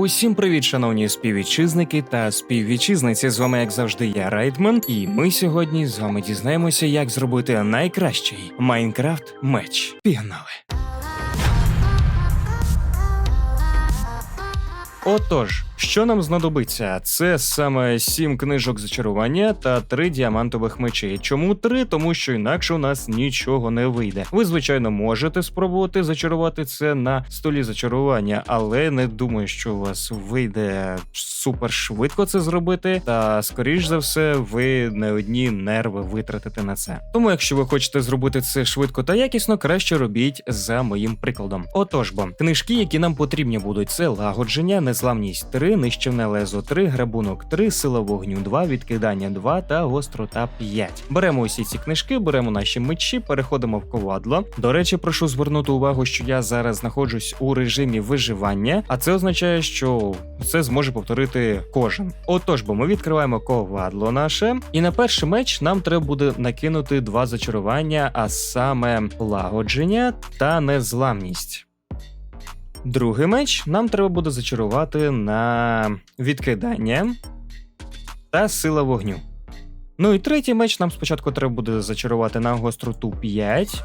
Усім привіт, шановні співвітчизники та співвітчизниці. З вами, як завжди, я Райтман, і ми сьогодні з вами дізнаємося, як зробити найкращий Майнкрафт меч. Пігнали! Отож, що нам знадобиться? Це саме сім книжок зачарування та три діамантових мечі. Чому три? Тому що інакше у нас нічого не вийде. Ви, звичайно, можете спробувати зачарувати це на столі зачарування, але не думаю, що у вас вийде супер швидко це зробити. Та скоріш за все, ви не одні нерви витратите на це. Тому, якщо ви хочете зробити це швидко та якісно, краще робіть за моїм прикладом. Отож бо книжки, які нам потрібні будуть, це лагодження, незламність 3, нищівне лезо 3, грабунок 3, сила вогню 2, відкидання 2 та гострота 5. Беремо усі ці книжки, беремо наші мечі, переходимо в ковадло. До речі, прошу звернути увагу, що я зараз знаходжусь у режимі виживання, а це означає, що це зможе повторити кожен. Отож, бо ми відкриваємо ковадло наше, і на перший меч нам треба буде накинути два зачарування, а саме лагодження та незламність. Другий меч нам треба буде зачарувати на відкидання та сила вогню. Ну і третій меч нам спочатку треба буде зачарувати на гостроту 5,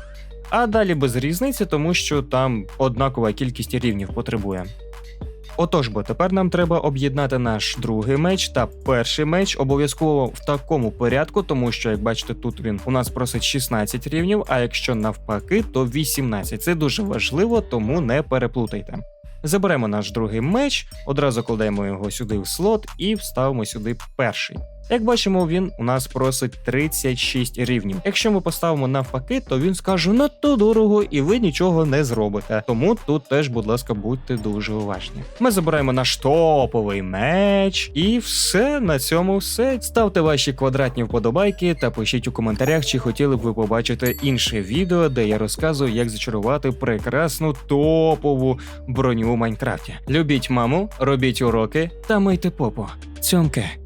а далі без різниці, тому що там однакова кількість рівнів потребує. Отож, бо тепер нам треба об'єднати наш другий меч та перший меч обов'язково в такому порядку, тому що, як бачите, тут він у нас просить 16 рівнів, а якщо навпаки, то 18. Це дуже важливо, тому не переплутайте. Заберемо наш другий меч, одразу кладемо його сюди в слот і вставимо сюди перший. Як бачимо, він у нас просить 36 рівнів. Якщо ми поставимо навпаки, то він скаже надто дорого і ви нічого не зробите. Тому тут теж, будь ласка, будьте дуже уважні. Ми забираємо наш топовий меч, і все на цьому все. Ставте ваші квадратні вподобайки та пишіть у коментарях, чи хотіли б ви побачити інше відео, де я розказую, як зачарувати прекрасну топову броню у Майнкрафті. Любіть маму, робіть уроки та мийте попу. Цьомки.